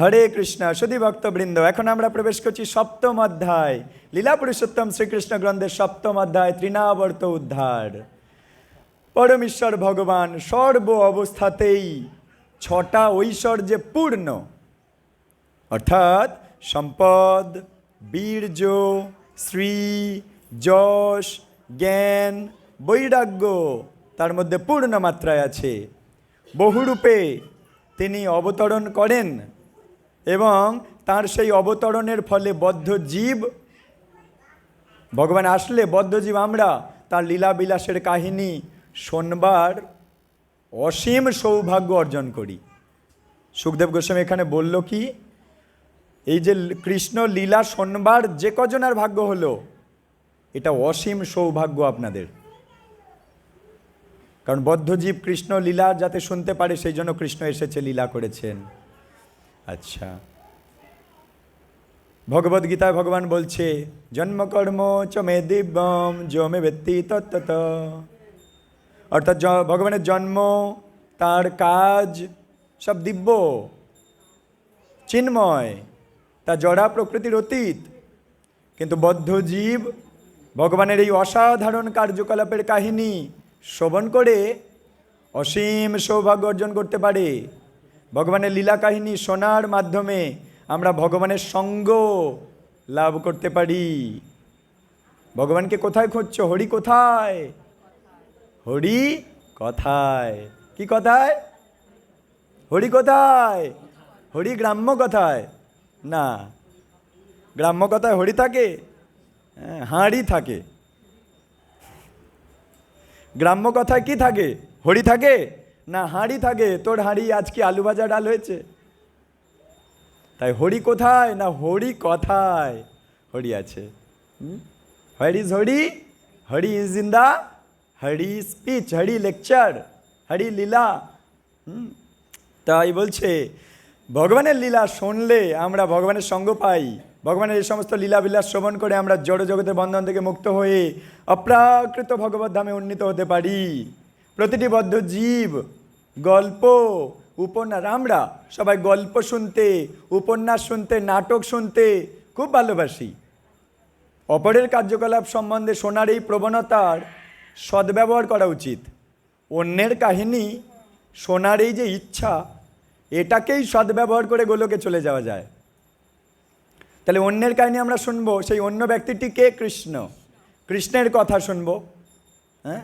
হরে কৃষ্ণ, সুধী ভক্তবৃন্দ, এখন আমরা প্রবেশ করছি সপ্তম অধ্যায়। লীলা পুরুষোত্তম শ্রীকৃষ্ণ গ্রন্থের সপ্তম অধ্যায় তৃণাবর্ত উদ্ধার। পরমেশ্বর ভগবান, সর্ব অবস্থাতেই ছটা ঐশ্বর্যে পূর্ণ। অর্থাৎ সম্পদ, বীর্য শ্রী যশ, জ্ঞান, বৈরাগ্য তার মধ্যে পূর্ণ মাত্রায় আছে। বহুরূপে তিনি অবতরণ করেন। এবং তার সেই অবতরণের ফলে বদ্ধ জীব, ভগবান আসলে বদ্ধজীব আমরা, তার লীলাবিলাসের কাহিনী শোনবার অসীম সৌভাগ্য অর্জন করি। সুখদেব গোস্বামী এখানে বলল কি, এই যে কৃষ্ণ লীলা শোনবার যে কজনের ভাগ্য হলো, এটা অসীম সৌভাগ্য আপনাদের। কারণ বদ্ধজীব কৃষ্ণ লীলা যাতে শুনতে পারে, সেই জন্য কৃষ্ণ এসেছে, লীলা করেছেন। আচ্ছা। ভগবদ গীতায় ভগবান বলছে জন্মকর্ম চ মে দিব্যম যো মে ব্যক্তি তত্তত অর্থাৎ ভগবানের জন্ম, তার কাজ সব দিব্য, চিন্ময়, তা জড়া প্রকৃতির অতীত। কিন্তু বদ্ধ জীব ভগবানের এই অসাধারণ কার্যকলাপের কাহিনী শ্রবণ করে অসীম সৌভাগ্য অর্জন করতে পারে। ভগবানের লীলা কাহিনী শোনার মাধ্যমে আমরা ভগবানের সঙ্গ লাভ করতে পারি। ভগবানকে কোথায় খুঁজছো? হরি কোথায়? হরি কথায়? কি কথায়? হরি কোথায়? হরি গ্রাম্য কথায়? না। গ্রাম্য কথায়? হরি থাকে? হ্যাঁ, হাঁড়ি থাকে। গ্রাম্য কথায়? কি থাকে? হরি থাকে? না, হাঁড়ি থাকে। তোর হাঁড়ি আজকে আলু ভাজা ডাল হয়েছে? তাই হরি কোথায় না হরি কথায়? হরি আছে। Where is Hari? Hari is in the Hari speech Hari lecture Hari লীলা। তাই বলছে, ভগবানের লীলা শুনলে আমরা ভগবানের সঙ্গ পাই। ভগবানের এই সমস্ত লীলা বিলাস শ্রবণ করে আমরা জড় জগতের বন্ধন থেকে মুক্ত হয়ে অপ্রাকৃত ভগবত ধামে উন্নীত হতে পারি। প্রতিটি বদ্ধ জীব গল্প, উপন্যাস, আমরা সবাই গল্প শুনতে, উপন্যাস শুনতে, নাটক শুনতে খুব ভালোবাসি। অপরের কার্যকলাপ সম্বন্ধে শোনার এই প্রবণতার সদ্ব্যবহার করা উচিত। অন্যের কাহিনী, শোনার এই যে ইচ্ছা, এটাকেই সদ্ব্যবহার করে গোলকে চলে যাওয়া যায়। তাহলে অন্যের কাহিনী আমরা শুনব, সেই অন্য ব্যক্তিটি কে? কৃষ্ণ। কৃষ্ণের কথা শুনব হ্যাঁ?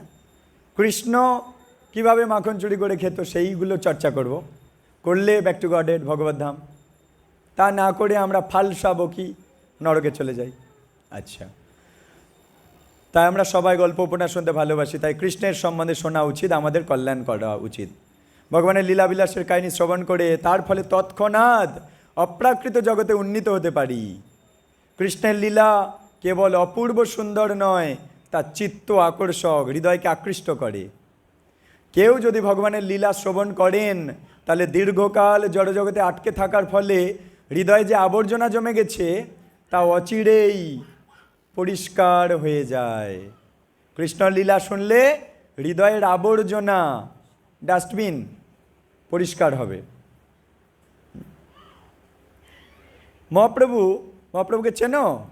কৃষ্ণ কীভাবে মাখন চুরি করে খেত সেইগুলো চর্চা করব। করলে ব্যাক টু গডেড ভগবত ধাম। তা না করে আমরা ফালসা বকি নরকে চলে যাই। আচ্ছা। তাই আমরা সবাই গল্প উপন্যাস শুনতে ভালোবাসি, তাই কৃষ্ণের সম্বন্ধে শোনা উচিত, আমাদের কল্যাণ করা উচিত। ভগবানের লীলাবিলাসের কাহিনী শ্রবণ করে, তার ফলে তৎক্ষণাৎ অপ্রাকৃত জগতে উন্নীত হতে পারি। কৃষ্ণের লীলা কেবল অপূর্ব সুন্দর নয় তার চিত্ত আকর্ষক, হৃদয়কে আকৃষ্ট করে। কেউ যদি ভগবানের লীলা শ্রবণ করেন, তাহলে দীর্ঘকাল জড়জগতে আটকে থাকার ফলে হৃদয়ে যে আবর্জনা জমে গেছে, তা অচিরেই পরিষ্কার হয়ে যায়। কৃষ্ণ লীলা শুনলে হৃদয়ের আবর্জনা ডাস্টবিন পরিষ্কার হবে। মহাপ্রভু, মহাপ্রভুকে চেনো?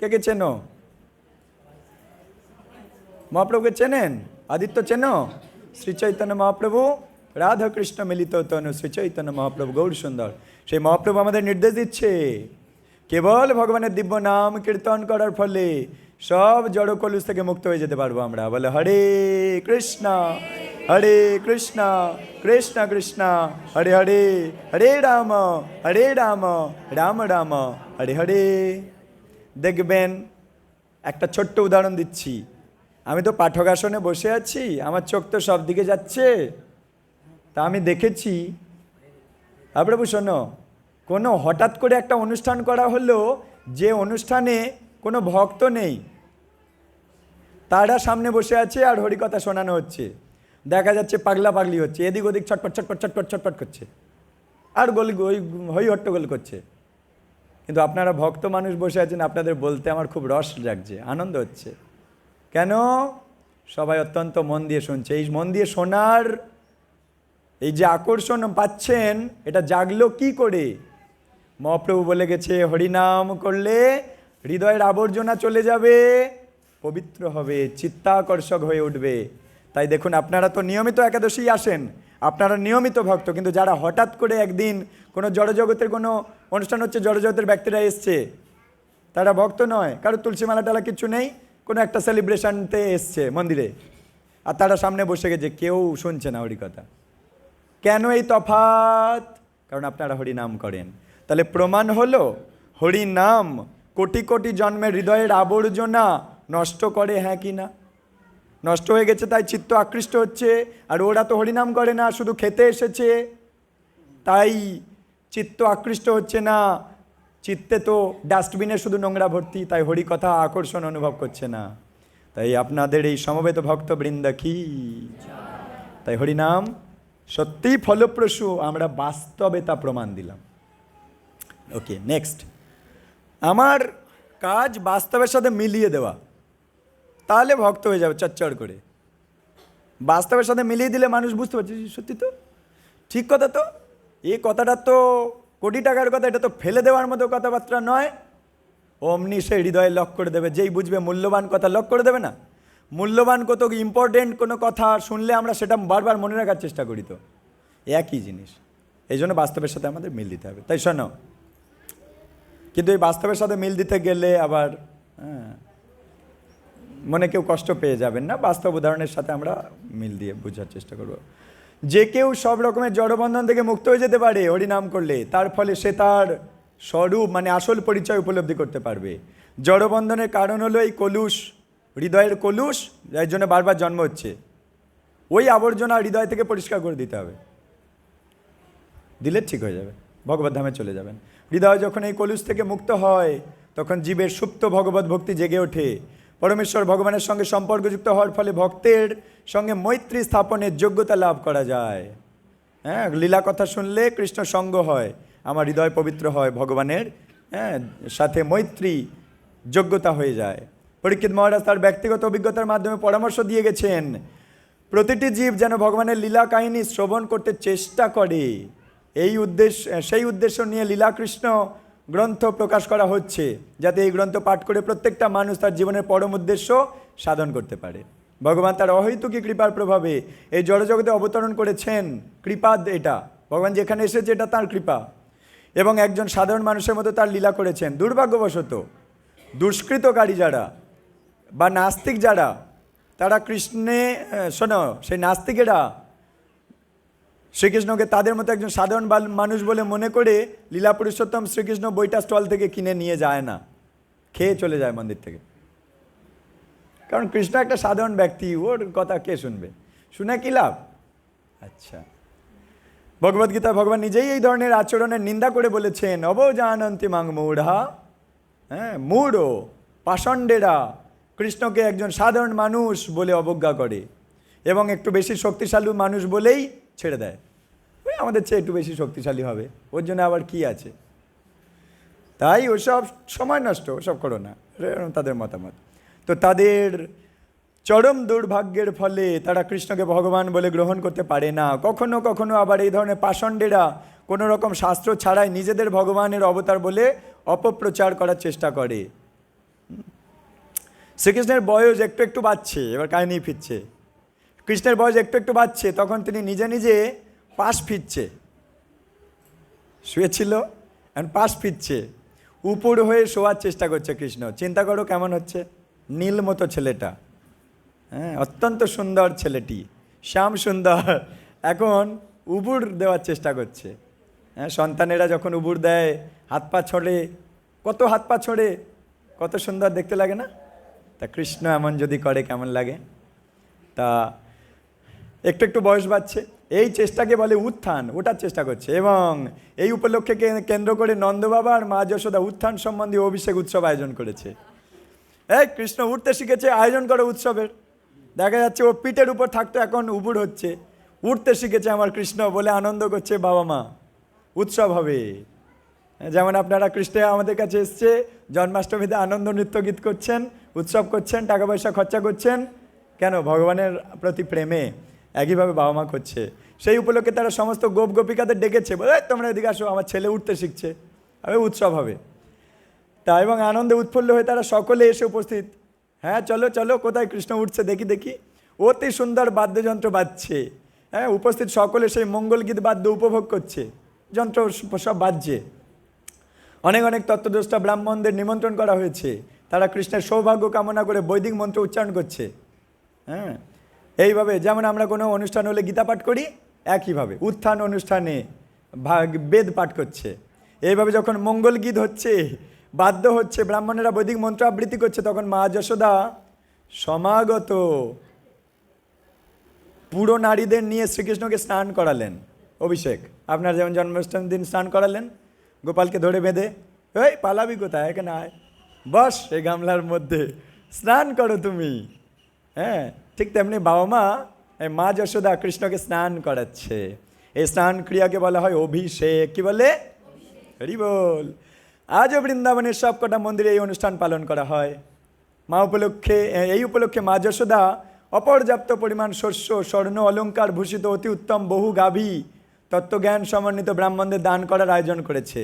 কে কে চেনো? মহাপ্রভুকে চেনেন? আদিত্য চেনো? শ্রী চৈতন্য মহাপ্রভু রাধাকৃষ্ণ মিলিত তনু শ্রী চৈতন্য মহাপ্রভু গৌর সুন্দর সেই মহাপ্রভু আমাদের নির্দেশ দিচ্ছে কেবল ভগবানের দিব্য নাম কীর্তন করার ফলে সব জড় কলুষ থেকে মুক্ত হয়ে যেতে পারব আমরা বলে হরে কৃষ্ণ হরে কৃষ্ণ কৃষ্ণ কৃষ্ণ হরে হরে হরে রাম হরে রাম রাম রাম হরে হরে দেখবেন একটা ছোট্ট উদাহরণ দিচ্ছি আমি তো পাঠক আসনে বসে আছি, আমার চোখ তো সব দিকে যাচ্ছে। তা আমি দেখেছি। প্রভু, শোনো, কোনো হঠাৎ করে একটা অনুষ্ঠান করা হলো, যে অনুষ্ঠানে কোনো ভক্ত নেই। তারা সামনে বসে আছে আর হরিকথা শোনানো হচ্ছে। দেখা যাচ্ছে পাগলা পাগলি হচ্ছে, এদিক ওদিক ছটপট ছটপট ছটপট ছটপট করছে। আর গোল, ওই হই হট্টগোল করছে। কিন্তু আপনারা ভক্ত মানুষ বসে আছেন, আপনাদের বলতে আমার খুব রস লাগছে, আনন্দ হচ্ছে। কেন? সবাই অত্যন্ত মন দিয়ে শুনছে। এই মন দিয়ে শোনার এই যে আকর্ষণ পাচ্ছেন, এটা জাগলো কি করে? মহাপ্রভু বলে গেছে, হরিনাম করলে হৃদয়ের আবর্জনা চলে যাবে, পবিত্র হবে, চিত্তাকর্ষক হয়ে উঠবে। তাই দেখুন, আপনারা তো নিয়মিত একাদশী আসেন, আপনারা নিয়মিত ভক্ত, কিন্তু যারা হঠাৎ করে একদিন কোনো জড়জগতের কোনো অনুষ্ঠান হচ্ছে, জড়জগতের ব্যক্তিরা এসছে, তারা ভক্ত নয়, কারও তুলসী মালা টালা কিছু নেই। কোনো একটা সেলিব্রেশনতে এসছে মন্দিরে, আর তারা সামনে বসে গেছে, কেউ শুনছে না হরি কথা। কেন এই তফাত কারণ আপনারা হরি নাম করেন। তাহলে প্রমাণ হলো হরি নাম কোটি কোটি জন্মের হৃদয়ের আবর্জনা নষ্ট করে হ্যাঁ কি না? নষ্ট হয়ে গেছে, তাই চিত্ত আকৃষ্ট হচ্ছে, আর ওরা তো হরিনাম করে না, শুধু খেতে এসেছে। তাই চিত্ত আকৃষ্ট হচ্ছে না চিত্তে তো ডাস্টবিনে শুধু নোংরা ভর্তি, তাই হরি কথা আকর্ষণ অনুভব করছে না। তাই আপনাদের এই সমবেত ভক্তবৃন্দ কি? তাই হরিনাম সত্যিই ফলপ্রসূ, আমরা বাস্তবে তা প্রমাণ দিলাম। ওকে নেক্সট আমার কাজ বাস্তবের সাথে মিলিয়ে দেওয়া। তাহলে ভক্ত হয়ে যাবে চচ্চড় করে। বাস্তবের সাথে মিলিয়ে দিলে মানুষ বুঝতে পারছে, সত্যি তো? ঠিক কথা তো? এই কথাটা তো কোটি টাকার কথা এটা তো ফেলে দেওয়ার মতো কথাবার্তা নয়। অমনি সে হৃদয়ে লক করে দেবে। যেই বুঝবে মূল্যবান কথা লক করে দেবে না? মূল্যবান কত ইম্পর্টেন্ট কোনো কথা শুনলে আমরা সেটা বারবার মনে রাখার চেষ্টা করি তো। একই জিনিস। এই জন্য বাস্তবের সাথে আমাদের মিল দিতে হবে। তাই শোনো কিন্তু এই বাস্তবের সাথে মিল দিতে গেলে আবার হ্যাঁ, মনে কেউ কষ্ট পেয়ে যাবেন না। বাস্তব উদাহরণের সাথে আমরা মিল দিয়ে বোঝার চেষ্টা করব। যে কেউ সব রকমের জড়বন্ধন থেকে মুক্ত হয়ে যেতে পারে হরিনাম করলে, তার ফলে সে তার স্বরূপ মানে আসল পরিচয় উপলব্ধি করতে পারবে। জড়বন্ধনের কারণ হলো এই কলুষ, হৃদয়ের কলুষ, যার জন্য বারবার জন্ম হচ্ছে। ওই আবর্জনা হৃদয় থেকে পরিষ্কার করে দিতে হবে। দিলে ঠিক হয়ে যাবে, ভগবত ধামে চলে যাবেন। হৃদয় যখন এই কলুষ থেকে মুক্ত হয়, তখন জীবের সুপ্ত ভগবত ভক্তি জেগে ওঠে। পরমেশ্বর ভগবানের সঙ্গে সম্পর্কযুক্ত হওয়ার ফলে ভক্তের সঙ্গে মৈত্রী স্থাপনের যোগ্যতা লাভ করা যায়। হ্যাঁ লীলা কথা শুনলে কৃষ্ণ সঙ্গ হয়, আমার হৃদয় পবিত্র হয় ভগবানের হ্যাঁ সাথে মৈত্রী যোগ্যতা হয়ে যায়। পরীক্ষিত মহারাজ তার ব্যক্তিগত অভিজ্ঞতার মাধ্যমে পরামর্শ দিয়ে গেছেন, প্রতিটি জীব যেন ভগবানের লীলা কাহিনী শ্রবণ করতে চেষ্টা করে, এই উদ্দেশ্য, সেই উদ্দেশ্য নিয়ে লীলাকৃষ্ণ গ্রন্থ প্রকাশ করা হচ্ছে যাতে এই গ্রন্থ পাঠ করে প্রত্যেকটা মানুষ তার জীবনের পরম উদ্দেশ্য সাধন করতে পারে। ভগবান তার অহৈতুকী কৃপার প্রভাবে এই জড়জগতে অবতরণ করেছেন। কৃপা এটা। ভগবান যেখানে এসেছে এটা তার কৃপা। এবং একজন সাধারণ মানুষের মতো তার লীলা করেছেন। দুর্ভাগ্যবশত দুষ্কৃতকারী যারা বা নাস্তিক যারা, তারা কৃষ্ণে শোনো, সেই নাস্তিকেরা শ্রীকৃষ্ণকে তাদের মতো একজন সাধারণ মানুষ বলে মনে করে লীলা পুরুষোত্তম শ্রীকৃষ্ণ বইটা স্টল থেকে কিনে নিয়ে যায় না। খেয়ে চলে যায় মন্দির থেকে। কারণ কৃষ্ণ একটা সাধারণ ব্যক্তি, ওর কথা কে শুনবে? শুনে কি লাভ? আচ্ছা। ভগবদ্গীতা ভগবান নিজেই এই ধরনের আচরণের নিন্দা করে বলেছেন, অবজানন্তি মাং মূঢ়া হ্যাঁ মূঢ়, পাষণ্ডেরা কৃষ্ণকে একজন সাধারণ মানুষ বলে অবজ্ঞা করে এবং একটু বেশি শক্তিশালী মানুষ বলেই ছেড়ে দেয়। ওই আমাদের চেয়ে একটু বেশি শক্তিশালী হবে। ওর জন্য আবার কি আছে? তাই ওসব সময় নষ্ট, ওসব করো না। তাদের মতামত। তো তাদের চরম দুর্ভাগ্যের ফলে তারা কৃষ্ণকে ভগবান বলে গ্রহণ করতে পারে না। কখনো কখনো আবার এই ধরনের পাষণ্ডেরা কোনো রকম শাস্ত্র ছাড়াই নিজেদের ভগবানের অবতার বলে অপপ্রচার করার চেষ্টা করে। শ্রীকৃষ্ণের বয়স একটু একটু বাড়ছে, এবার কাহিনী ফিরছে। কৃষ্ণের বয়স একটু একটু বাড়ছে, তখন তিনি নিজে নিজে পাশ ফিরছে। শুয়েছিল এখন পাশ ফিরছে। উপর হয়ে শোয়ার চেষ্টা করছে কৃষ্ণ। চিন্তা করো কেমন হচ্ছে? নীল মতো ছেলেটা। হ্যাঁ অত্যন্ত সুন্দর ছেলেটি। শ্যাম সুন্দর। এখন উবুর দেওয়ার চেষ্টা করছে। হ্যাঁ সন্তানেরা যখন উবুর দেয়, হাত পা ছড়ে, কত হাত পা ছড়ে, কত সুন্দর দেখতে লাগে না? তা কৃষ্ণ এমন যদি করে, কেমন লাগে? তা একটু একটু বয়স বাড়ছে, এই চেষ্টাকে বলে উত্থান ওঠার চেষ্টা করছে। এবং এই উপলক্ষে কেন্দ্র করে নন্দবাবা আর মা যশোদা উত্থান সম্বন্ধে অভিষেক উৎসব আয়োজন করেছে। এই কৃষ্ণ উঠতে শিখেছে, আয়োজন করে উৎসবের। দেখা যাচ্ছে ও পিঠের উপর থাকতো এখন উবুর হচ্ছে। উঠতে শিখেছে আমার কৃষ্ণ, বলে আনন্দ করছে বাবা মা। উৎসব হবে। যেমন আপনারা কৃষ্ণ আমাদের কাছে এসছে, জন্মাষ্টমীতে আনন্দ নৃত্য গীত করছেন, উৎসব করছেন, টাকা পয়সা খরচা করছেন। কেন? ভগবানের প্রতি প্রেমে। একইভাবে বাবা মা করছে। সেই উপলক্ষে তারা সমস্ত গোপ গোপিকাদের ডেকেছে বলে তোমরা এদিকে আসো, আমার ছেলে উঠতে শিখছে। হবে উৎসব হবে। তা এবং আনন্দে উৎফুল্ল হয়ে তারা সকলে এসে উপস্থিত। হ্যাঁ চলো চলো, কোথায় কৃষ্ণ উঠছে দেখি দেখি। অতি সুন্দর বাদ্যযন্ত্র বাজছে। হ্যাঁ উপস্থিত সকলে সেই মঙ্গল গীত বাদ্য উপভোগ করছে। যন্ত্র সব বাজছে। অনেক অনেক তত্ত্বদ্রষ্টা ব্রাহ্মণদের নিমন্ত্রণ করা হয়েছে। তারা কৃষ্ণের সৌভাগ্য কামনা করে বৈদিক মন্ত্র উচ্চারণ করছে। হ্যাঁ এইভাবে যেমন আমরা কোনো অনুষ্ঠান হলে গীতা পাঠ করি, একইভাবে উত্থান অনুষ্ঠানে ভাগ, বেদ পাঠ করছে। এইভাবে যখন মঙ্গল গীত হচ্ছে বাধ্য হচ্ছে, ব্রাহ্মণেরা বৈদিক মন্ত্র আবৃত্তি করছে, তখন মা যশোদা সমাগত পুরো নারীদের নিয়ে শ্রীকৃষ্ণকে স্নান করালেন। অভিষেক, আপনার যেমন জন্মাষ্টমীর দিন স্নান করালেন, গোপালকে ধরে বেঁধে, এই, পালাবি কোথায়? এখানে আয়। বস, এই গামলার মধ্যে। স্নান করো তুমি। হ্যাঁ ঠিক তেমনি বাবা মা এই মা যশোদা কৃষ্ণকে স্নান করাচ্ছে। এই স্নান ক্রিয়াকে বলা হয় অভিষেক। কি বলে? হরি বল। আজও বৃন্দাবনের সবকটা মন্দিরে এই অনুষ্ঠান পালন করা হয়। মা উপলক্ষে এই উপলক্ষে মা যশোদা অপর্যাপ্ত পরিমাণ শস্য স্বর্ণ অলঙ্কার ভূষিত অতি উত্তম বহু গাভী তত্ত্বজ্ঞান সমন্বিত ব্রাহ্মণদের দান করার আয়োজন করেছে।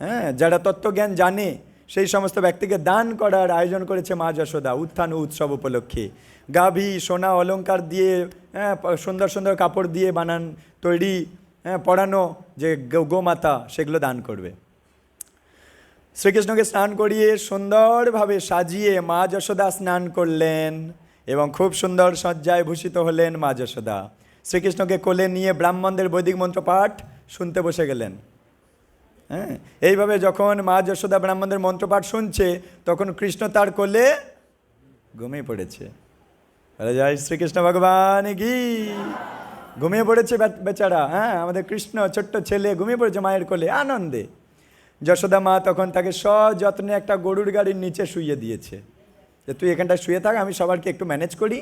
হ্যাঁ যারা তত্ত্বজ্ঞান জানে সেই সমস্ত ব্যক্তিকে দান করার আয়োজন করেছে মা যশোদা, উত্থান উৎসব উপলক্ষে। গাভী, সোনা, অলংকার দিয়ে হ্যাঁ সুন্দর সুন্দর কাপড় দিয়ে বানান, তৈরি হ্যাঁ পরানো যে গোমাতা, সেগুলো দান করবে। শ্রীকৃষ্ণকে স্নান করিয়ে সুন্দরভাবে সাজিয়ে মা যশোদা স্নান করলেন এবং খুব সুন্দর সজ্জায় ভূষিত হলেন মা যশোদা। শ্রীকৃষ্ণকে কোলে নিয়ে ব্রাহ্মণদের বৈদিক মন্ত্র পাঠ শুনতে বসে গেলেন। হ্যাঁ? এইভাবে যখন মা যশোদা ব্রাহ্মণদের মন্ত্রপাঠ শুনছে, তখন কৃষ্ণ তার কোলে ঘুমিয়ে পড়েছে। জয় শ্রীকৃষ্ণ ভগবান কি? ঘুমিয়ে পড়েছে বেচারা হ্যাঁ? আমাদের কৃষ্ণ ছোট্ট ছেলে ঘুমিয়ে পড়েছে মায়ের কোলে, আনন্দে। যশোদা মা তখন তাকে সযত্নে একটা গরুর গাড়ির নিচে শুয়ে দিয়েছে। যে, তুই এখানটায় শুয়ে থাক, আমি সবারকে একটু ম্যানেজ করি।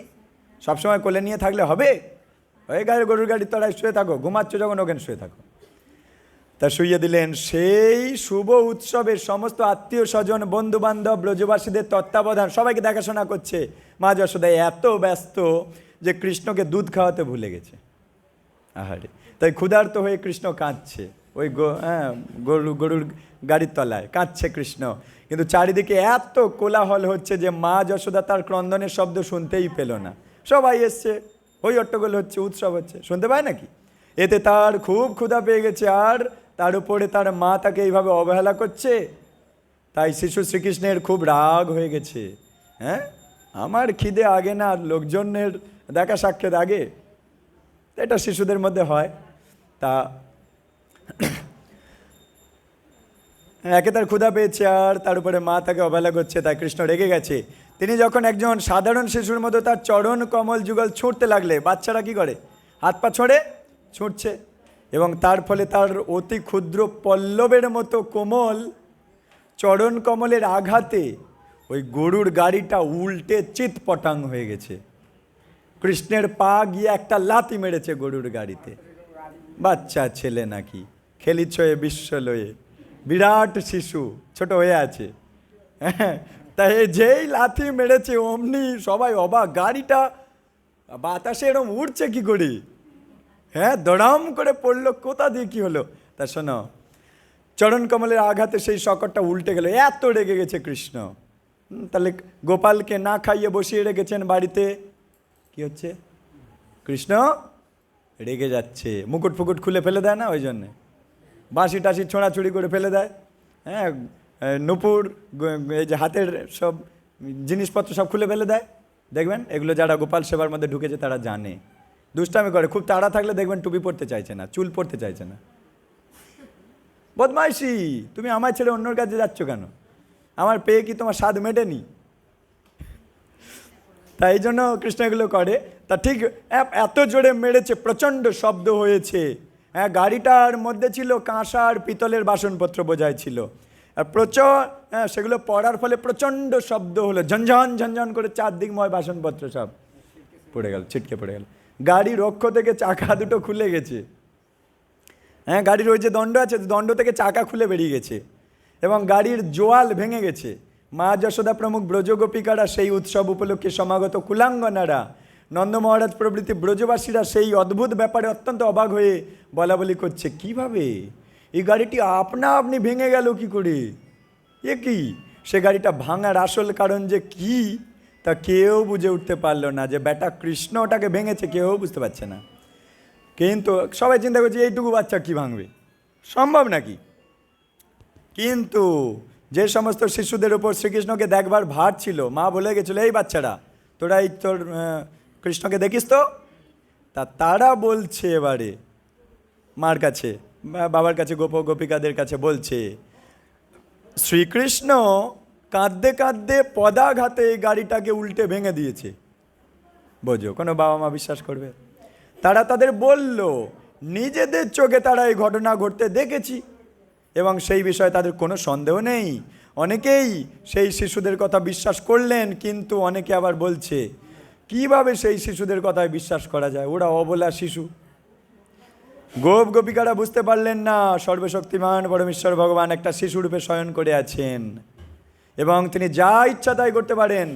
সবসময় কোলে নিয়ে থাকলে হবে? ওই গাড়ি গরুর গাড়ির তলায় শুয়ে থাকো, ঘুমাচ্ছ যখন, ওখানে শুয়ে থাকো। তা শুইয়ে দিলেন, সেই শুভ উৎসবের সমস্ত আত্মীয় স্বজন বন্ধু বান্ধব ব্রজবাসীদের তত্ত্বাবধান, সবাইকে দেখাশোনা করছে। মা যশোদা এত ব্যস্ত যে কৃষ্ণকে দুধ খাওয়াতে ভুলে গেছে। আহারে, তাই ক্ষুধার্ত হয়ে কৃষ্ণ কাঁদছে। ওই গো- হ্যাঁ গরু, গরুর গাড়ির তলায় কাঁদছে কৃষ্ণ। কিন্তু চারিদিকে এত কোলাহল হচ্ছে যে মা যশোদা তার ক্রন্দনের শব্দ শুনতেই পেল না। সবাই এসছে ওই হট্টগোল হচ্ছে, উৎসব হচ্ছে। শুনতে পায় নাকি? এতে তার খুব ক্ষুধা পেয়ে গেছে। আর তার উপরে তার মা তাকে এইভাবে অবহেলা করছে, তাই শিশু শ্রীকৃষ্ণের খুব রাগ হয়ে গেছে। হ্যাঁ? আমার খিদে আগে না লোকজনের দেখা সাক্ষাৎ আগে। এটা শিশুদের মধ্যে হয়। তা একে তার ক্ষুধা পেয়েছে, আর তার উপরে মা তাকে অবহেলা করছে, তাই কৃষ্ণ রেগে গেছে। তিনি যখন একজন সাধারণ শিশুর মতো তার চরণ, কমল, যুগল ছুঁড়তে লাগলে, বাচ্চারা কি করে? হাত পা ছড়ে, ছুঁড়ছে। এবং তার ফলে তার অতি ক্ষুদ্র পল্লবের মতো কোমল, চরণ কমলের আঘাতে ওই গরুর গাড়িটা উল্টে চিৎপটাং হয়ে গেছে। কৃষ্ণের পা গিয়ে একটা লাতি মেরেছে গরুর গাড়িতে। বাচ্চা ছেলে নাকি খেলিছয়ে বিশ্ব লয়ে বিরাট শিশু, ছোট হয়ে আছে। তাই যেই লাথি মেরেছে অমনি সবাই অবাক, গাড়িটা বাতাসে এরম উঠছে কি করে? হ্যাঁ দড়াম করে পড়ল, কোথা দিয়ে কি হলো? তা শোনো, চরণ কমলের আঘাতে সেই শকরটা উল্টে গেল, এত রেগে গেছে কৃষ্ণ। তাহলে গোপালকে না খাইয়ে বসিয়ে রেখেছেন বাড়িতে? কি হচ্ছে? কৃষ্ণ রেগে যাচ্ছে, মুকুট ফুকুট খুলে ফেলে দেয় না ওই জন্যে? বাঁশি টাসি ছোঁড়াছুড়ি করে ফেলে দেয়? হ্যাঁ নুপুর এই যে হাতের সব জিনিসপত্র সব খুলে ফেলে দেয়? দেখবেন, এগুলো যারা গোপাল সেবার মধ্যে ঢুকেছে তারা জানে। দুষ্টামি করে, খুব তাড়া থাকলে দেখবেন টুপি পরতে চাইছে না, চুল পরতে চাইছে না। বদমাইশি, তুমি আমার ছেড়ে অন্যর কাছে যাচ্ছ কেন? আমার পেয়ে কি তোমার স্বাদ মেটেনি? তাই এই জন্য কৃষ্ণ এগুলো করে। তা ঠিক এত জোরে মেরেছে, প্রচণ্ড শব্দ হয়েছে। হ্যাঁ গাড়িটার মধ্যে ছিল কাঁসার পিতলের বাসনপত্র বোঝাই ছিল। আর প্রচুর হ্যাঁ সেগুলো পড়ার ফলে প্রচণ্ড শব্দ হলো, ঝনঝন ঝনঝন করে চারদিকময় বাসনপত্র সব পড়ে গেল, ছিটকে পড়ে গেল। গাড়ির রক্ষ থেকে চাকা দুটো খুলে গেছে। হ্যাঁ গাড়ির ওই যে দণ্ড আছে, দণ্ড থেকে চাকা খুলে বেরিয়ে গেছে এবং গাড়ির জোয়াল ভেঙে গেছে। মা যশোদা প্রমুখ ব্রজগোপিকারা সেই উৎসব উপলক্ষে সমাগত কুলাঙ্গনারা, নন্দ মহারাজ প্রভৃতি ব্রজবাসীরা সেই অদ্ভুত ব্যাপারে অত্যন্ত অবাক হয়ে বলা বলি করছে, কীভাবে? এই গাড়িটি আপনা আপনি ভেঙে গেল কি করে? এ কি? সে গাড়িটা ভাঙার আসল কারণ যে কি? তা কেউ বুঝে উঠতে পারল না যে বেটা কৃষ্ণ ওটাকে ভেঙেছে, কেউ বুঝতে পারছে না। কিন্তু সবাই চিন্তা করছে, এইটুকু বাচ্চা কি ভাঙবে? সম্ভব নাকি? কিন্তু যে সমস্ত শিশুদের উপর শ্রীকৃষ্ণকে দেখবার ভার ছিল, মা বলে গেছিল, এই বাচ্চারা তোরা এই তোর কৃষ্ণকে দেখিস তো? তা তারা বলছে এবারে, মার কাছে বাবার কাছে গোপ গোপিকাদের কাছে বলছে, শ্রীকৃষ্ণ কাঁদতে কাঁদতে পদাঘাতে এই গাড়িটাকে উল্টে ভেঙে দিয়েছে। বোঝো, কোনো বাবা মা বিশ্বাস করবে? তারা তাদের বলল, নিজেদের চোখে তারা এই ঘটনা ঘটতে দেখেছি এবং সেই বিষয়ে তাদের কোনো সন্দেহ নেই। অনেকেই সেই শিশুদের কথা বিশ্বাস করলেন, কিন্তু অনেকে আবার বলছে, কীভাবে সেই শিশুদের কথায় বিশ্বাস করা যায়? ওরা অবলা শিশু। গোপ গোপিকারা বুঝতে পারলেন না, সর্বশক্তিমান পরমেশ্বর ভগবান একটা শিশুরূপে শয়ন করে আছেন। এবং তিনি যা ইচ্ছা তাই করতে পারেন।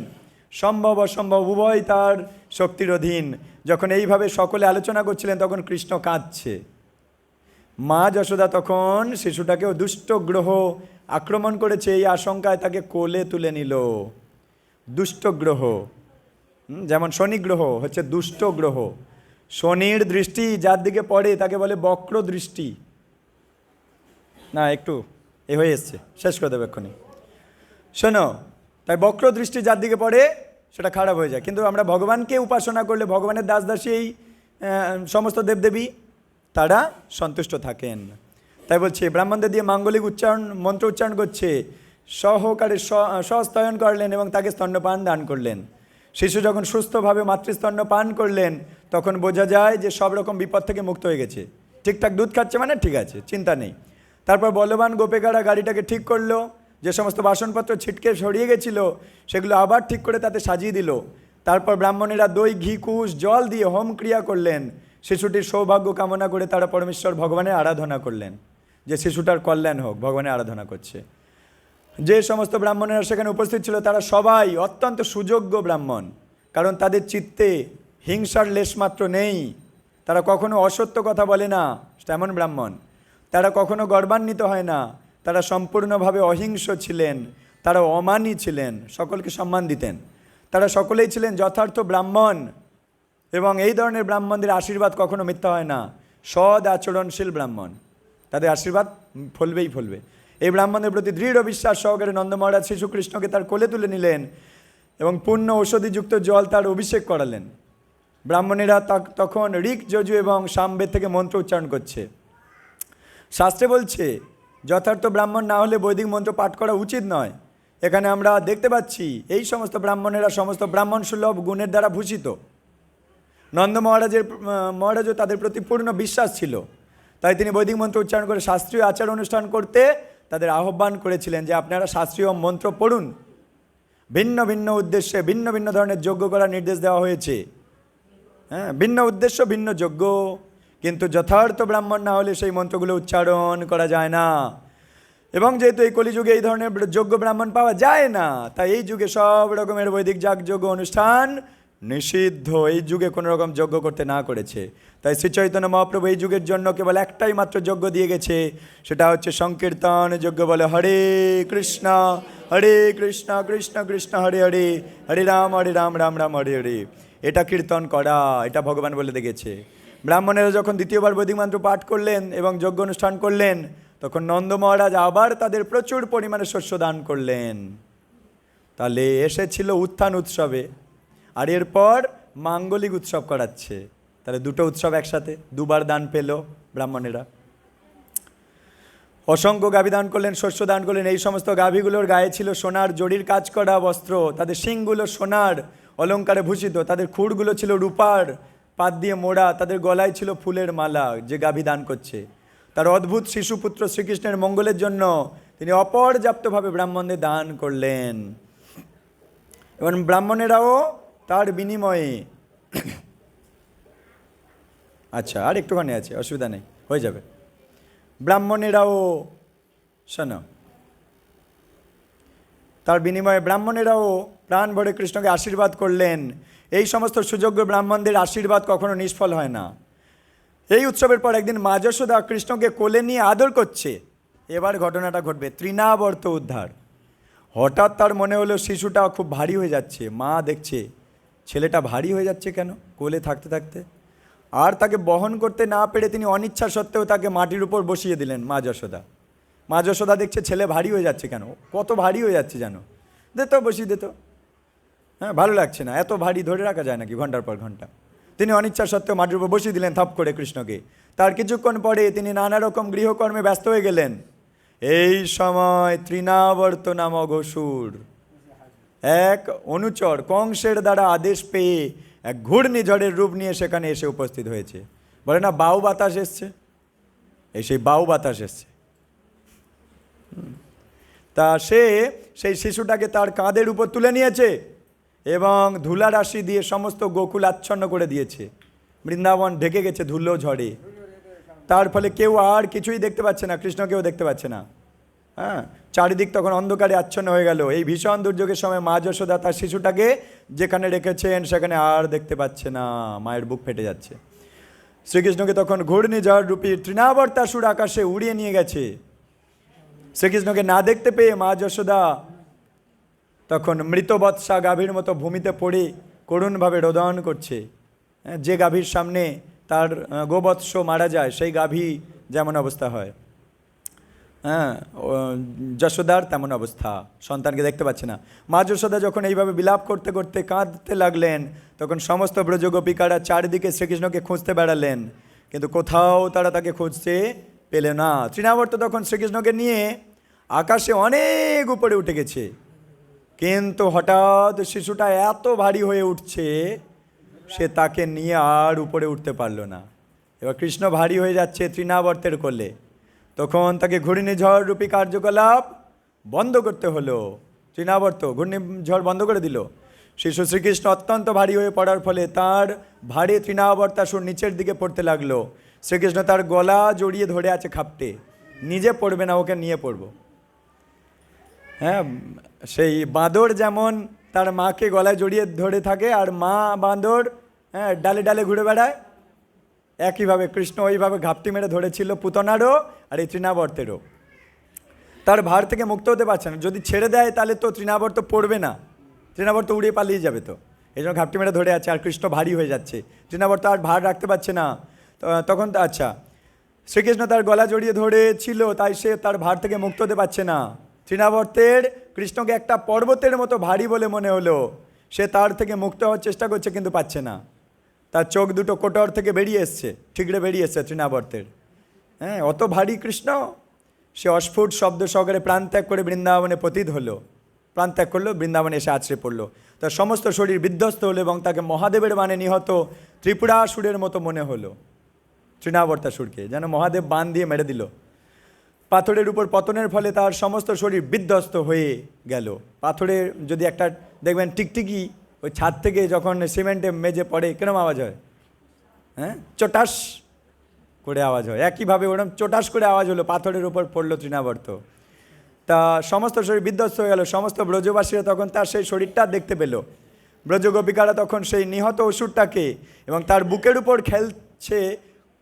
সম্ভব, অসম্ভব, উভয় তার শক্তির অধীন। যখন এইভাবে সকলে আলোচনা করছিলেন, তখন কৃষ্ণ কাঁদছে। মা যশোদা তখন শিশুটাকেও দুষ্ট গ্রহ আক্রমণ করেছে, এই আশঙ্কায় তাকে কোলে তুলে নিল। দুষ্ট গ্রহ যেমন শনি গ্রহ হচ্ছে দুষ্ট গ্রহ। শনির দৃষ্টি যার দিকে পড়ে তাকে বলে বক্র দৃষ্টি না, একটু এ হয়ে এসছে। শেষ করে দেবে এক্ষুনি। শোনো, তাই বক্র দৃষ্টি যার দিকে পড়ে, সেটা খারাপ হয়ে যায়। কিন্তু আমরা ভগবানকে উপাসনা করলে ভগবানের দাস দাসী এই সমস্ত দেবদেবী, তারা সন্তুষ্ট থাকেন। তাই বলছে, ব্রাহ্মণদের দিয়ে মাঙ্গলিক উচ্চারণ, মন্ত্র উচ্চারণ করছে। সহকারে স- সস্তয়ন করলেন এবং তাকে স্তন্যপান দান করলেন। শিশু যখন সুস্থভাবে মাতৃস্তন্য পান করলেন, তখন বোঝা যায় যে সব রকম বিপদ থেকে মুক্ত হয়ে গেছে। ঠিকঠাক দুধ খাচ্ছে মানে ঠিক আছে, চিন্তা নেই। তারপর বলবান গোপেকারা গাড়িটাকে ঠিক করল যে সমস্ত বাসনপত্র ছিটকে সরিয়ে গেছিল, সেগুলো আবার ঠিক করে তাতে সাজিয়ে দিল। তারপর ব্রাহ্মণেরা দই, ঘি, কুশ, জল দিয়ে হোম ক্রিয়া করলেন। শিশুটির সৌভাগ্য কামনা করে তারা পরমেশ্বর ভগবানের আরাধনা করলেন। যে শিশুটার কল্যাণ হোক ভগবানের আরাধনা করছে। যে সমস্ত ব্রাহ্মণেরা সেখানে উপস্থিত ছিল, তারা সবাই অত্যন্ত সুযোগ্য ব্রাহ্মণ। কারণ তাদের চিত্তে হিংসার লেশমাত্র নেই। তারা কখনো অসত্য কথা বলে না, তেমন ব্রাহ্মণ। তারা কখনো গর্বান্বিত হয় না। তারা সম্পূর্ণভাবে অহিংস ছিলেন, তারা অমানী ছিলেন, সকলকে সম্মান দিতেন। তারা সকলেই ছিলেন যথার্থ ব্রাহ্মণ এবং এই ধরনের ব্রাহ্মণদের আশীর্বাদ কখনো মিথ্যা হয় না। সদ আচরণশীল ব্রাহ্মণ। তাদের আশীর্বাদ ফলবেই ফলবে। এই ব্রাহ্মণের প্রতি দৃঢ় বিশ্বাস সহকারে নন্দ শিশুকৃষ্ণকে তার কোলে তুলে নিলেন এবং পূর্ণ ঔষধিযুক্ত জল তার অভিষেক করালেন। ব্রাহ্মণেরা তখন ঋক, যজু এবং সামবেদ থেকে মন্ত্র উচ্চারণ করছে। শাস্ত্রে বলছে যথার্থ ব্রাহ্মণ না হলে বৈদিক মন্ত্র পাঠ করা উচিত নয়। এখানে আমরা দেখতে পাচ্ছি, এই সমস্ত ব্রাহ্মণেরা সমস্ত ব্রাহ্মণ সুলভ গুণের দ্বারা ভূষিত। নন্দ মহারাজের মহারাজও তাদের প্রতি পূর্ণ বিশ্বাস ছিল। তাই তিনি বৈদিক মন্ত্র উচ্চারণ করে শাস্ত্রীয় আচার অনুষ্ঠান করতে তাদের আহ্বান করেছিলেন যে আপনারা শাস্ত্রীয় মন্ত্র পড়ুন। ভিন্ন ভিন্ন উদ্দেশ্যে, ভিন্ন ভিন্ন ধরনের যজ্ঞ করার নির্দেশ দেওয়া হয়েছে। হ্যাঁ ভিন্ন উদ্দেশ্য, ভিন্ন যজ্ঞ। কিন্তু যথার্থ ব্রাহ্মণ না হলে সেই মন্ত্রগুলো উচ্চারণ করা যায় না। এবং যেহেতু এই কলিযুগে এই ধরনের যোগ্য ব্রাহ্মণ পাওয়া যায় না, তাই এই যুগে সব রকমের বৈদিক যাগযজ্ঞ অনুষ্ঠান নিষিদ্ধ। এই যুগে কোনো রকম যজ্ঞ করতে না করেছে। তাই শ্রী চৈতন্য মহাপ্রভু এই যুগের জন্য কেবল একটাই মাত্র যজ্ঞ দিয়ে গেছে, সেটা হচ্ছে সংকীর্তন যজ্ঞ বলে হরে কৃষ্ণ হরে কৃষ্ণ কৃষ্ণ কৃষ্ণ, হরে হরে হরে রাম হরে রাম রাম রাম, হরে হরে। এটা কীর্তন করা, এটা ভগবান বলে দেখেছে। ব্রাহ্মণেরা যখন দ্বিতীয়বার বৈদিক মন্ত্র পাঠ করলেন এবং যজ্ঞ অনুষ্ঠান করলেন, তখন নন্দ মহারাজ আবার তাদের প্রচুর পরিমাণে শস্য দান করলেন। তাহলে এসেছিল উত্থান উৎসবে, আর এরপর মাঙ্গলিক উৎসব করাচ্ছে। তাহলে দুটো উৎসব একসাথে, দুবার দান পেল ব্রাহ্মণেরা। অসংখ্য গাভী দান করলেন, শস্য দান করলেন, এই সমস্ত গাভীগুলোর গায়ে ছিল সোনার জরির কাজ করা বস্ত্র, তাদের শিংগুলো সোনার অলঙ্কারে ভূষিত, তাদের খুঁড়গুলো ছিল রূপার পাত দিয়ে মোড়া, তাদের গলায় ছিল ফুলের মালা যে গাভী দান করছে। তার অদ্ভুত শিশুপুত্র শ্রীকৃষ্ণের মঙ্গলের জন্য তিনি অপর্যাপ্তভাবে ব্রাহ্মণদের দান করলেন। এবং ব্রাহ্মণেরাও তার বিনিময়ে আচ্ছা আর একটুখানি আছে, অসুবিধা নেই, হয়ে যাবে। ব্রাহ্মণেরাও, শোনো, তার বিনিময়ে ব্রাহ্মণেরাও প্রাণ ভরে কৃষ্ণকে আশীর্বাদ করলেন। এই সমস্ত সুযোগ্য ব্রাহ্মণদের আশীর্বাদ কখনো নিষ্ফল হয় না। এই উৎসবের পর একদিন মা যশোদা কৃষ্ণকে কোলে নিয়ে আদর করছে। এবার ঘটনাটা ঘটবে, তৃণাবর্ত উদ্ধার। হঠাৎ তার মনে হলো শিশুটা খুব ভারী হয়ে যাচ্ছে। মা দেখছে, ছেলেটা ভারী হয়ে যাচ্ছে কেন? কোলে থাকতে থাকতে। আর তাকে বহন করতে না পেরে তিনি অনিচ্ছা সত্ত্বেও তাকে মাটির উপর বসিয়ে দিলেন মা যশোদা মা যশোদা দেখছে ছেলে ভারী হয়ে যাচ্ছে কেন? কত ভারী হয়ে যাচ্ছে যেন? দে তো বসিয়ে দে তো। হ্যাঁ ভালো লাগছে না। এত ভারী ধরে রাখা যায় নাকি ঘণ্টার পর ঘণ্টা? তিনি অনিচ্ছা সত্ত্বেও মাটির উপর বসিয়ে দিলেন থাপ করে কৃষ্ণকে। তার কিছুক্ষণ পরে তিনি নানা রকম গৃহকর্মে ব্যস্ত হয়ে গেলেন। এই সময় তৃণাবর্ত নামক অসুর এক অনুচর কংসের দ্বারা আদেশ পেয়ে এক ঘূর্ণিঝড়ের রূপ নিয়ে সেখানে এসে উপস্থিত হয়েছে। বলে, না, বাউ বাতাস এসছে। এই সেই বাউ বাতাস এসছে। তা সে সেই শিশুটাকে তার কাঁধের উপর তুলে নিয়েছে। এবং ধুলা রাশি দিয়ে সমস্ত গোকুল আচ্ছন্ন করে দিয়েছে। বৃন্দাবন ঢেকে গেছে ধুলো ঝড়ে। তার ফলে কেউ আর কিছুই দেখতে পাচ্ছে না কৃষ্ণকেও দেখতে পাচ্ছে না। হ্যাঁ চারিদিক তখন অন্ধকারে আচ্ছন্ন হয়ে গেল। এই ভীষণ দুর্যোগের সময় মা যশোদা তার শিশুটাকে যেখানে রেখেছেন সেখানে আর দেখতে পাচ্ছে না, মায়ের বুক ফেটে যাচ্ছে। শ্রীকৃষ্ণকে তখন ঘূর্ণিঝড় রূপী তৃণাবর্তাসুর আকাশে উড়িয়ে নিয়ে গেছে। শ্রীকৃষ্ণকে না দেখতে পেয়ে মা যশোদা তখন মৃত বৎসা গাভীর মতো ভূমিতে পড়ে করুণভাবে রোদন করছে। যে গাভীর সামনে তার গোবৎস মারা যায়, সেই গাভী যেমন অবস্থা হয়। হ্যাঁ যশোদার তেমন অবস্থা। সন্তানকে দেখতে পাচ্ছে না। মা যশোদা যখন এইভাবে বিলাপ করতে করতে কাঁদতে লাগলেন, তখন সমস্ত ব্রজগোপিকারা চারিদিকে শ্রীকৃষ্ণকে খুঁজতে বেড়ালেন। কিন্তু কোথাও তারা তাকে খুঁজতে পেলে না। তৃণাবর্ত তখন শ্রীকৃষ্ণকে নিয়ে আকাশে অনেক উপরে উঠে গেছে। কিন্তু হঠাৎ শিশুটা এত ভারী হয়ে উঠছে, সে তাকে নিয়ে আর উপরে উঠতে পারল না। এবার কৃষ্ণ ভারী হয়ে যাচ্ছে তৃণাবর্তের কোলে। তখন তাকে ঘূর্ণিঝড় রূপী কার্যকলাপ বন্ধ করতে হলো। তৃণাবর্ত ঘূর্ণিঝড় বন্ধ করে দিল। শিশু শ্রীকৃষ্ণ অত্যন্ত ভারী হয়ে পড়ার ফলে তার ভারী তৃণাবর্তাসুর নিচের দিকে পড়তে লাগল। শ্রীকৃষ্ণ তার গলা জড়িয়ে ধরে আছে খাপটে। নিজে পড়বে না, ওকে নিয়ে পড়ব। হ্যাঁ সেই বাঁদর যেমন তার মাকে গলায় জড়িয়ে ধরে থাকে আর মা বাঁদর হ্যাঁ ডালে ডালে ঘুরে বেড়ায়, একইভাবে কৃষ্ণ ওইভাবে ঘাপটি মেরে ধরেছিল পুতনারও আর এই তৃণাবর্তেরও। তার ভার থেকে মুক্ত হতে পারছে না। যদি ছেড়ে দেয় তাহলে তো তৃণাবর্ত পড়বে না। তৃণাবর্ত উড়িয়ে পালিয়ে যাবে তো। এই জন্য ঘাপটি মেরে ধরে আছে আর কৃষ্ণ ভারী হয়ে যাচ্ছে। তৃণাবর্ত আর ভার রাখতে পারছে না। তখন তো আচ্ছা শ্রীকৃষ্ণ তার গলা জড়িয়ে ধরেছিল, তাই সে তার ভার থেকে মুক্ত হতে পারছে না। তৃণাবর্তের কৃষ্ণকে একটা পর্বতের মতো ভারী বলে মনে হলো। সে তার থেকে মুক্ত হওয়ার চেষ্টা করছে কিন্তু পাচ্ছে না। তার চোখ দুটো কোটর থেকে বেরিয়ে এসছে, ঠিকরে বেরিয়ে এসছে তৃণাবর্তের। হ্যাঁ অত ভারী কৃষ্ণ? সে অস্ফুট শব্দ সহকারে প্রাণ ত্যাগ করে বৃন্দাবনে পতিত হলো। প্রাণ ত্যাগ করল, বৃন্দাবনে এসে আছড়ে পড়ল। তার সমস্ত শরীর বিধ্বস্ত হলো এবং তাকে মহাদেবের মানে নিহত ত্রিপুরাসুরের মতো মনে হলো। তৃণাবর্তাসুরকে যেন মহাদেব বান দিয়ে মেরে দিল। পাথরের উপর পতনের ফলে তার সমস্ত শরীর বিধ্বস্ত হয়ে গেল। পাথরের যদি একটা দেখবেন টিকটিকি ওই ছাদ থেকে যখন সিমেন্টে মেজে পড়ে, কিরম আওয়াজ হয়? হ্যাঁ? চটাস করে আওয়াজ হয়। একইভাবে ওরকম চটাস করে আওয়াজ হলো, পাথরের উপর পড়ল তৃণাবর্ত। তা সমস্ত শরীর বিধ্বস্ত হয়ে গেল। সমস্ত ব্রজবাসীরা তখন তার সেই শরীরটা দেখতে পেল। ব্রজগোপিকারা তখন সেই নিহত অসুরটাকে এবং তার বুকের উপর খেলছে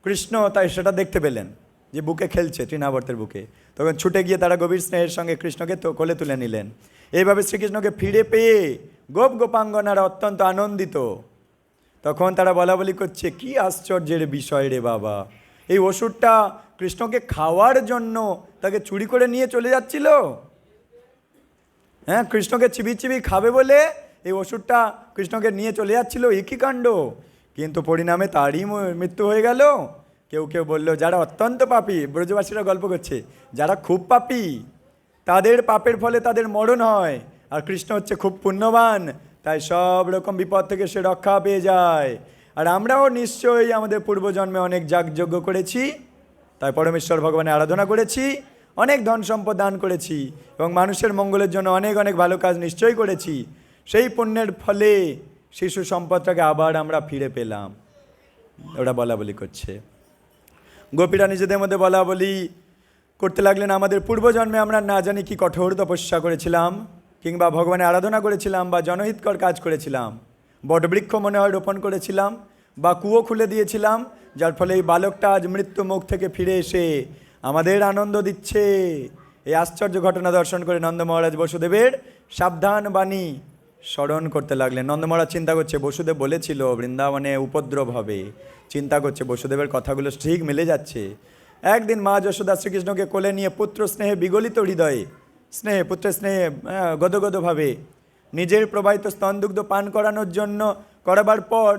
কৃষ্ণ, তাই সেটা দেখতে পেলেন। যে বুকে খেলছে, তৃণাবর্তের বুকে। তখন ছুটে গিয়ে তারা গভীর স্নেহের সঙ্গে কৃষ্ণকে কোলে তুলে নিলেন। এইভাবে শ্রীকৃষ্ণকে ফিরে পেয়ে গোপ গোপাঙ্গনারা অত্যন্ত আনন্দিত। তখন তারা বলা বলি করছে, কি আশ্চর্যের বিষয় রে বাবা। এই ওষুধটা কৃষ্ণকে খাওয়ার জন্য তাকে চুরি করে নিয়ে চলে যাচ্ছিল? হ্যাঁ কৃষ্ণকে চিবি চিবি খাবে বলে এই ওষুধটা কৃষ্ণকে নিয়ে চলে যাচ্ছিল। একই কাণ্ড? কিন্তু পরিণামে তারই মৃত্যু হয়ে গেল। কেউ কেউ বলল, যারা অত্যন্ত পাপী, ব্রজবাসীরা গল্প করছে, যারা খুব পাপী, তাদের পাপের ফলে তাদের মরণ হয়, আর কৃষ্ণ হচ্ছে খুব পুণ্যবান, তাই সব রকম বিপদ থেকে সে রক্ষা পেয়ে যায়। আর আমরাও নিশ্চয়ই আমাদের পূর্বজন্মে অনেক যাগযজ্ঞ করেছি, তাই পরমেশ্বর ভগবানের আরাধনা করেছি, অনেক ধন সম্পদ দান করেছি, এবং মানুষের মঙ্গলের জন্য অনেক অনেক ভালো কাজ নিশ্চয়ই করেছি। সেই পুণ্যের ফলে শিশু সম্পদটাকে আবার আমরা ফিরে পেলাম। ওরা বলা বলি করছে। গোপীরা নিজেদের মধ্যে বলা বলি করতে লাগলেন। আমাদের পূর্বজন্মে আমরা না জানি কি কঠোর তপস্যা করেছিলাম, কিংবা ভগবানের আরাধনা করেছিলাম, বা জনহিতকর কাজ করেছিলাম, বটবৃক্ষ মনে হয় রোপণ করেছিলাম, বা কুয়ো খুলে দিয়েছিলাম, যার ফলে এই বালকটা আজ মৃত্যু মুখ থেকে ফিরে এসে আমাদের আনন্দ দিচ্ছে। এই আশ্চর্য ঘটনা দর্শন করে নন্দ মহারাজ বসুদেবের সাবধান বাণী স্মরণ করতে লাগলেন। নন্দ মহারাজ চিন্তা করছে, বসুদেব বলেছিল, বৃন্দাবনে উপদ্রব হবে। চিন্তা করছে, বসুদেবের কথাগুলো ঠিক মিলে যাচ্ছে। একদিন মা যশোদা শ্রীকৃষ্ণকে কোলে নিয়ে পুত্র স্নেহে বিগলিত হৃদয়ে, স্নেহে পুত্রের স্নেহে গদগদভাবে নিজের প্রবাহিত স্তনদুগ্ধ পান করানোর জন্য করাবার পর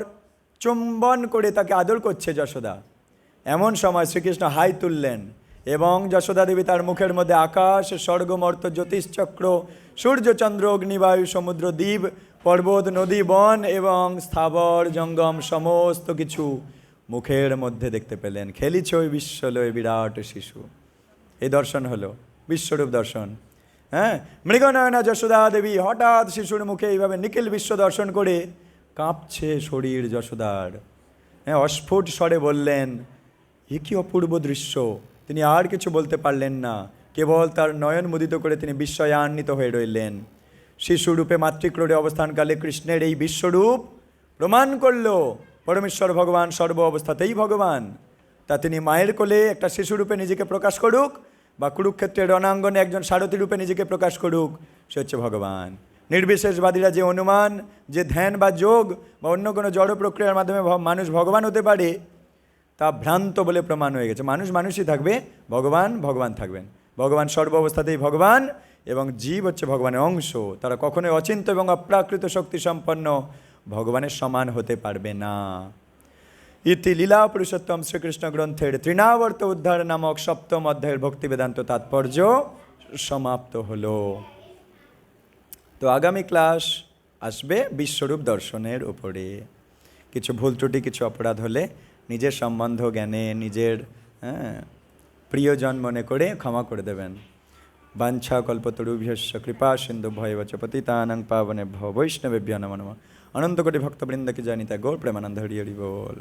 চুম্বন করে তাকে আদর করছে যশোদা। এমন সময় শ্রীকৃষ্ণ হাই তুললেন এবং যশোদা দেবী তার মুখের মধ্যে আকাশ, স্বর্গমর্ত, জ্যোতিষচক্র সূর্যচন্দ্র অগ্নিবায়ু, সমুদ্র, দ্বীপ, পর্বত, নদী, বন এবং স্থাবর, জঙ্গম, সমস্ত কিছু মুখের মধ্যে দেখতে পেলেন। খেলিছ ওই বিশ্বলয় বিরাট শিশু। এই দর্শন হলো, বিশ্বরূপ দর্শন। হ্যাঁ? মৃগনয়না, যশোদা দেবী হঠাৎ শিশুর মুখে এইভাবে নিখিল বিশ্ব দর্শন করে কাঁপছে শরীর যশোদার। হ্যাঁ অস্ফুট স্বরে বললেন, এ কি অপূর্ব দৃশ্য। তিনি আর কিছু বলতে পারলেন না। কেবল তার নয়ন মুদিত করে তিনি বিস্ময়ান্বিত হয়ে রইলেন। শিশুরূপে মাতৃক্রোড়ে অবস্থানকালে কৃষ্ণের এই বিশ্বরূপ প্রমাণ করল, পরমেশ্বর ভগবান সর্ব অবস্থাতেই ভগবান। তা তিনি মায়ের কোলে একটা শিশুরূপে নিজেকে প্রকাশ করুক বা কুরুক্ষেত্রের রণাঙ্গনে একজন সারথী রূপে নিজেকে প্রকাশ করুক, সে হচ্ছে ভগবান। নির্বিশেষবাদীরা যে অনুমান, যে ধ্যান বা যোগ বা অন্য কোনো জড় প্রক্রিয়ার মাধ্যমে মানুষ ভগবান হতে পারে, তা ভ্রান্ত বলে প্রমাণ হয়ে গেছে। মানুষ মানুষই থাকবে, ভগবান ভগবান থাকবেন। ভগবান সর্ব অবস্থাতেই ভগবান এবং জীব হচ্ছে ভগবানের অংশ। তারা কখনোই অচিন্ত এবং অপ্রাকৃত শক্তি সম্পন্ন ভগবানের সমান হতে পারবে না। ইতি লীলা পুরুষোত্তম শ্রীকৃষ্ণ গ্রন্থের তৃণাবর্ত উদ্ধার নামক সপ্তম অধ্যায়ের ভক্তি বেদান্ত তাৎপর্য সমাপ্ত হলো। তো আগামী ক্লাস আসবে বিশ্বরূপ দর্শনের উপরে। কিছু ভুল ত্রুটি, কিছু অপরাধ হলে নিজের সম্বন্ধ, জ্ঞানে, নিজের হ্যাঁ প্রিয়জন মনে করে ক্ষমা করে দেবেন। বাঞ্ছা কল্পতরুভ্যস্য কৃপা সিন্ধু ভয়বচ পতি পতিতানং পাবনে ভব বৈষ্ণবেভ্য অনন্ত কোটি ভক্তবৃন্দকে জানিতা গৌর প্রেমানন্দ হরি হরি বল।